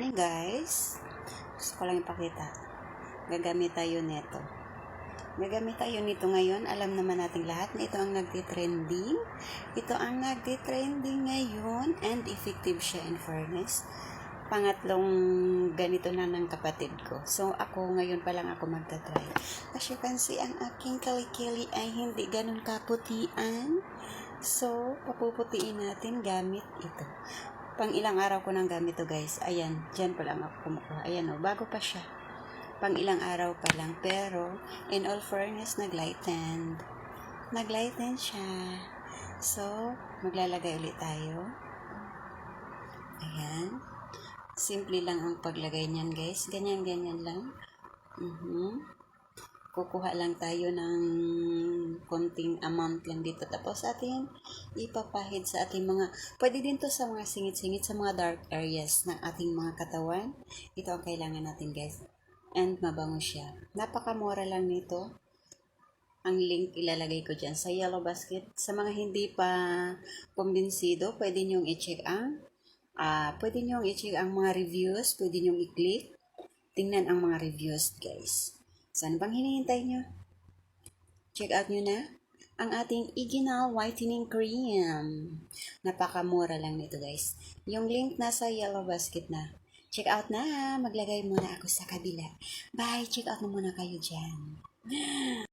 morning guys. Gusto ko lang ipakita. Gagamit tayo nito. Gagamit tayo nito ngayon. Alam naman nating lahat na ito ang nagtitrending. Ito ang nagtitrending ngayon and effective siya in fairness. Pangatlong ganito na ng kapatid ko. So, ako ngayon pa lang ako magta-try. As you can see, ang aking kalikili ay hindi ganun kaputian. So, papuputiin natin gamit ito pang ilang araw ko nang gamit to guys. Ayan, dyan pa lang ako kumukuha. Ayan o, bago pa siya. Pang ilang araw pa lang. Pero, in all fairness, naglighten. Naglighten siya. So, maglalagay ulit tayo. Ayan. Simple lang ang paglagay niyan guys. Ganyan-ganyan lang. Mhm kukuha lang tayo ng konting amount lang dito. Tapos atin ipapahid sa ating mga, pwede din to sa mga singit-singit sa mga dark areas ng ating mga katawan. Ito ang kailangan natin guys. And mabango siya. Napakamura lang nito. Ang link ilalagay ko dyan sa yellow basket. Sa mga hindi pa kumbinsido, pwede nyong i-check ang ah pwede nyong i-check ang mga reviews, pwede nyong i-click. Tingnan ang mga reviews, guys. Saan bang hinihintay nyo? Check out nyo na ang ating Iginal Whitening Cream. Napakamura lang nito guys. Yung link nasa yellow basket na. Check out na. Maglagay muna ako sa kabila. Bye. Check out na muna kayo dyan.